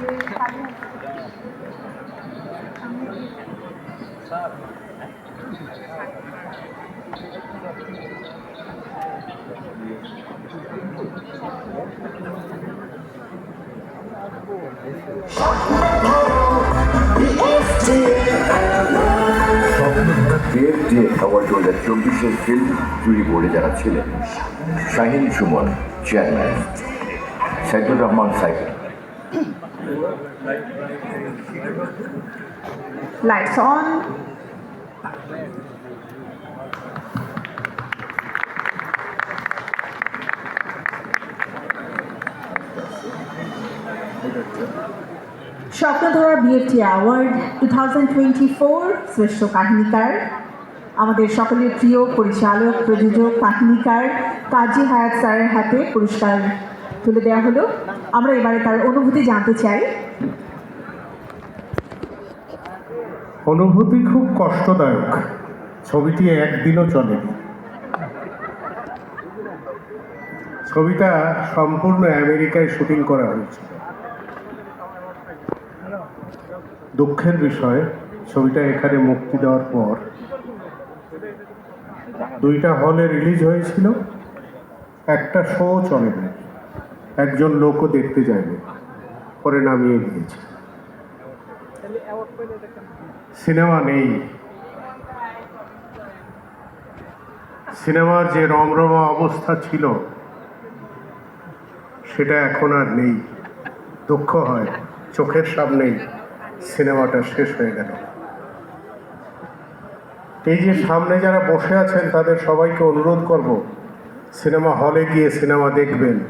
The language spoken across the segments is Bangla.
স্বপ্নধারা দেব যে অ্যাওয়ার্ড দু হাজার ফিল্ম জুরি বোর্ডে যারা ছিলেন, Shahin Suman chairman Saidur Rahman, cycle. Lights on. স্বপ্নধরা BFT award two thousand twenty four, শ্রেষ্ঠ কাহিনীকার আমাদের সকলের প্রিয় পরিচালক, প্রযোজক, কাহিনীকার কাজী হায়াত স্যারের হাতে পুরস্কার তুলে দেওয়া হলো। আমরা এবারে তার অনুভূতি জানতে চাই। অনুভূতি খুব কষ্টদায়ক। ছবিটি একদিনও চলেনি ছবিটা সম্পূর্ণ আমেরিকায় শুটিং করা হয়েছে দুঃখের বিষয়, ছবিটা এখানে মুক্তি দেওয়ার পর দুইটা হলে রিলিজ হয়েছিল। একটা শো চলে না একজন লোকও দেখতে যায়নি। পরে নামিয়ে দিয়েছে। সিনেমা নেই। সিনেমার যে রমরমা অবস্থা ছিল, সেটা এখন আর নেই। দুঃখ হয়, চোখের সামনেই সিনেমাটা শেষ হয়ে গেল। এই যে সামনে যারা বসে আছেন, তাদের সবাইকে অনুরোধ করব সিনেমা হলে গিয়ে সিনেমা দেখবেন।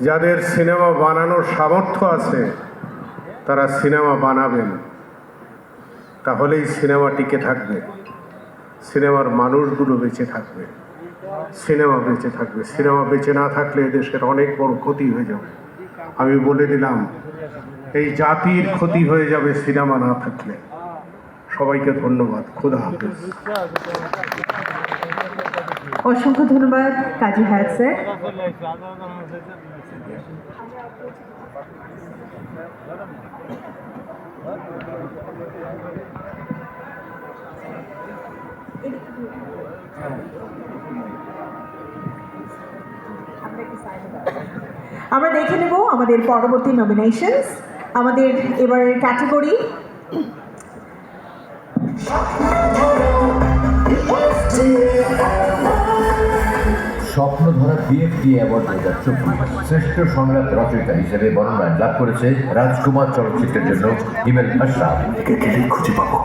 যাদের সিনেমা বানানোর সামর্থ্য আছে, তারা সিনেমা বানাবেন। তাহলেই সিনেমা টিকে থাকবে। সিনেমার মানুষগুলো বেঁচে থাকবে। সিনেমা বেঁচে থাকবে। সিনেমা বেঁচে না থাকলে দেশের অনেক বড় ক্ষতি হয়ে যাবে। আমি বলে দিলাম, এই জাতির ক্ষতি হয়ে যাবে সিনেমা না থাকলে। সবাইকে ধন্যবাদ। খুদা হাফেজ। অসংখ্য ধন্যবাদ কাজী হায়াত স্যার। আমরা দেখে নেব আমাদের পরবর্তী নমিনেশনস আমাদের এবারের ক্যাটাগরি স্বপ্নধারা বিএফটি অ্যাওয়ার্ড দু হাজার চব্বিশ। শ্রেষ্ঠ সংলাপ রচয়িতা হিসেবে মনোনয়ন লাভ করেছে রাজকুমার চলচ্চিত্রের জন্য হিমেল আশরাফ। খুঁজে পাবো?